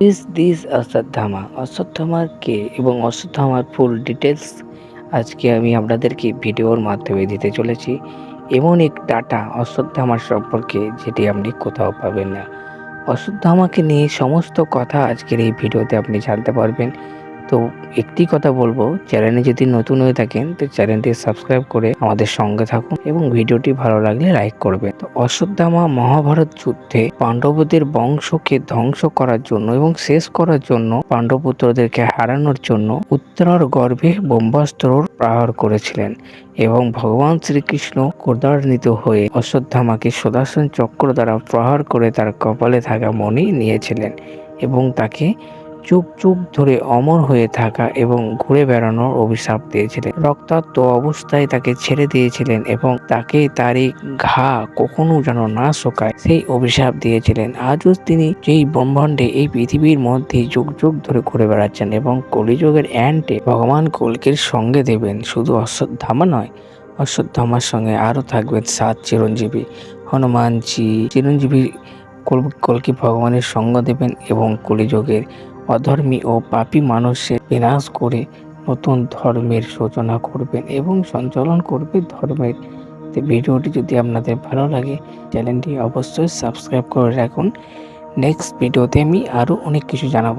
Is this Ashwatthama অশ্বত্থামার কে এবং অশ্বত্থামার ফুল ডিটেলস আজকে আমি আপনাদেরকে ভিডিওর মাধ্যমে দিতে চলেছি। এমন এক ডাটা অশ্বত্থামার সম্পর্কে যেটি আপনি কোথাও পাবেন না। অশ্বত্থামাকে নিয়ে সমস্ত কথা আজকের এই ভিডিওতে আপনি জানতে পারবেন। তো একটি কথা বলব, চ্যানেলে যদি নতুন হয়ে থাকেন, তো চ্যানেলটি সাবস্ক্রাইব করে আমাদের সঙ্গে থাকুন এবং ভিডিওটি ভালো লাগলে লাইক করবেন। তো অশ্বত্থামা মহাভারত যুদ্ধে পাণ্ডবদের বংশকে ধ্বংস করার জন্য এবং শেষ করার জন্য পাণ্ডবপুত্রদেরকে হারানোর জন্য উত্তরার গর্ভে ব্রহ্মাস্ত্র প্রহার করেছিলেন এবং ভগবান শ্রীকৃষ্ণ ক্রোধান্বিত হয়ে অশ্বত্থামাকে সুদর্শন চক্র দ্বারা প্রহার করে তার কপালে থাকা মণি নিয়েছিলেন এবং তাকে যুগ যুগ ধরে অমর হয়ে থাকা এবং ঘুরে বেড়ানোর অভিশাপ দিয়েছিলেন। রক্তাক্ত অবস্থায় তাকে ছেড়ে দিয়েছিলেন এবং তাকে তার এই ঘা কখনো যেন না শোকায় সেই অভিশাপ দিয়েছিলেন। আজও তিনি যেই ব্রহ্মাণ্ডে এই পৃথিবীর মধ্যে যুগ যুগ ধরে ঘুরে বেড়াচ্ছেন এবং কলিযুগের অ্যান্টে ভগবান কলকির সঙ্গে দেবেন। শুধু অশ্বত্থামা নয়, অশ্বত্থামার সঙ্গে আরও থাকবেন সাত চিরঞ্জীবী। হনুমানজি চিরঞ্জীবী কল- কলকি ভগবানের সঙ্গ দেবেন এবং কলিযুগের অধর্মী ও পাপী মানুষের বিনাশ করে নতুন ধর্মের সূচনা করবেন এবং সঞ্চালন করবে ধর্মের। ভিডিওটি যদি আপনাদের ভালো লাগে, চ্যানেলটি অবশ্যই সাবস্ক্রাইব করে রাখুন। নেক্সট ভিডিওতে আমি আরও অনেক কিছু জানাব।